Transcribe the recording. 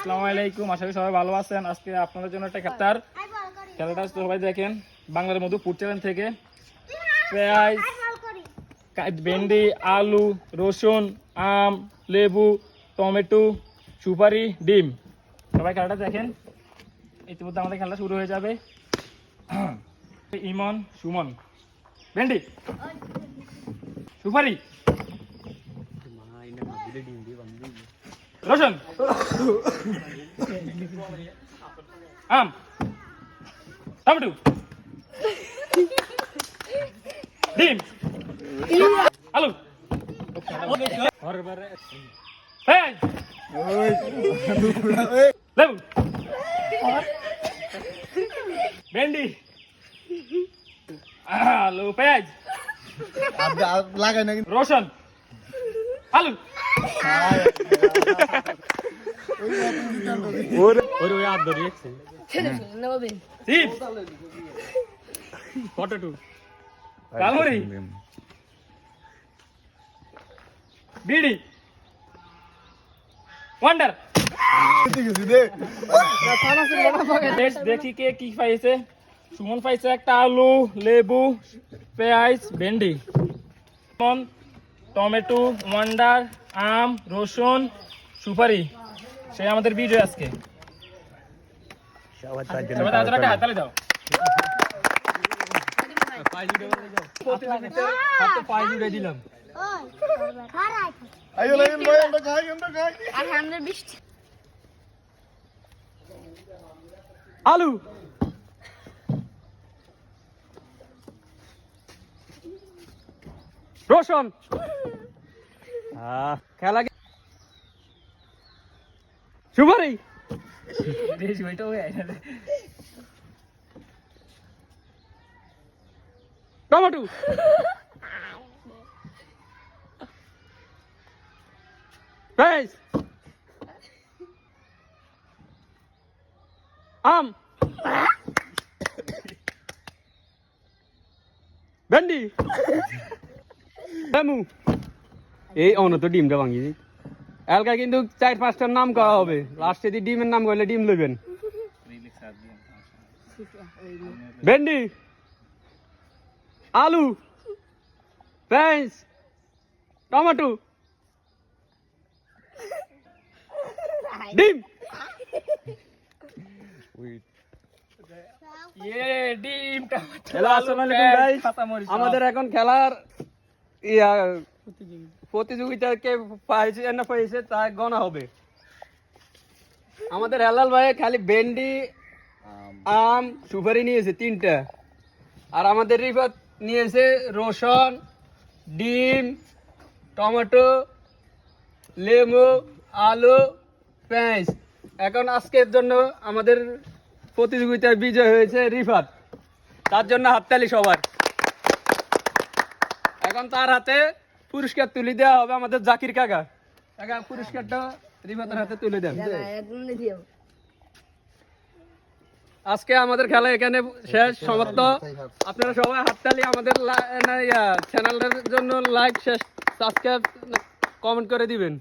আসসালামু আলাইকুম, আশা করি সবাই ভালো আছেন। আজকে আপনাদের জন্য একটা খেতার। খেলাটা সবাই দেখেন, বাংলার মধু ফুড চ্যানেল থেকে। পেঁয়াজ ভেন্ডি, আলু, রসুন, আম, লেবু, টমেটো, সুপারি, ডিম। সবাই খেলাটা দেখেন। ইতিমধ্যে আমাদের খেলা শুরু হয়ে যাবে। ইমন, সুমন। ভেন্ডি, সুপারি। রসুন আম টমেটো ডিম আলু পেঁয়াজ লেবু ভেন্ডি আলু পেঁয়াজ লাগাই না কিন্তু রসুন আলু চিপস পটেটো বিড়ি ওয়ান্ডার দেখি কে কি পাইছে। সুমন পাইছে একটা আলু লেবু পেঁয়াজ ভেন্ডি। সুমন টমেটো ওয়ান্ডার আম রসুন সুপারি। সে আমাদের আজকে। একটা হাততালি দাও। আইও লাইন ভাই আমরা খাই আমরা খাই আলু রসুন খেলা সুপারি টমেটো! পেঁয়াজ আম! ভেন্ডি! লেমু এই অন্য তো ডিমটা ভাঙি দিই এলকা কিন্তু চার পাঁচটার নাম করা হবে। লাস্টে যদি ডিমের নাম করলে ডিম লইবেন। ভেন্ডি আলু পেঁয়াজ টমেটো। ডিম। ইয়ে আমাদের এখন খেলার ইয়া প্রতিযোগিতা। কে পাইছে না পাইছে তা গণা হবে। আমাদের হেলাল ভাই খালি ভেন্ডি, আম, সুপারি নিয়েছে তিনটা। আর আমাদের রিফাত নিয়েছে রসুন, ডিম, টমেটো, লেবু, আলু, পেঁয়াজ। এখন আজকের জন্য আমাদের প্রতিযোগিতায় বিজয় হয়েছে রিফাত। তার জন্য হাততালি সবার। এখন তার হাতে পুরস্কার তুলে দেওয়া হবে আমাদের জাকির কাকা। কাকা পুরস্কারটা রিফাতের হাতে তুলে দেন। আজকে আমাদের খেলা এখানে শেষ সমাপ্ত। আপনারা সবাই হাততালি আমাদের চ্যানেলের জন্য লাইক শেষ সাবস্ক্রাইব কমেন্ট করে দিবেন।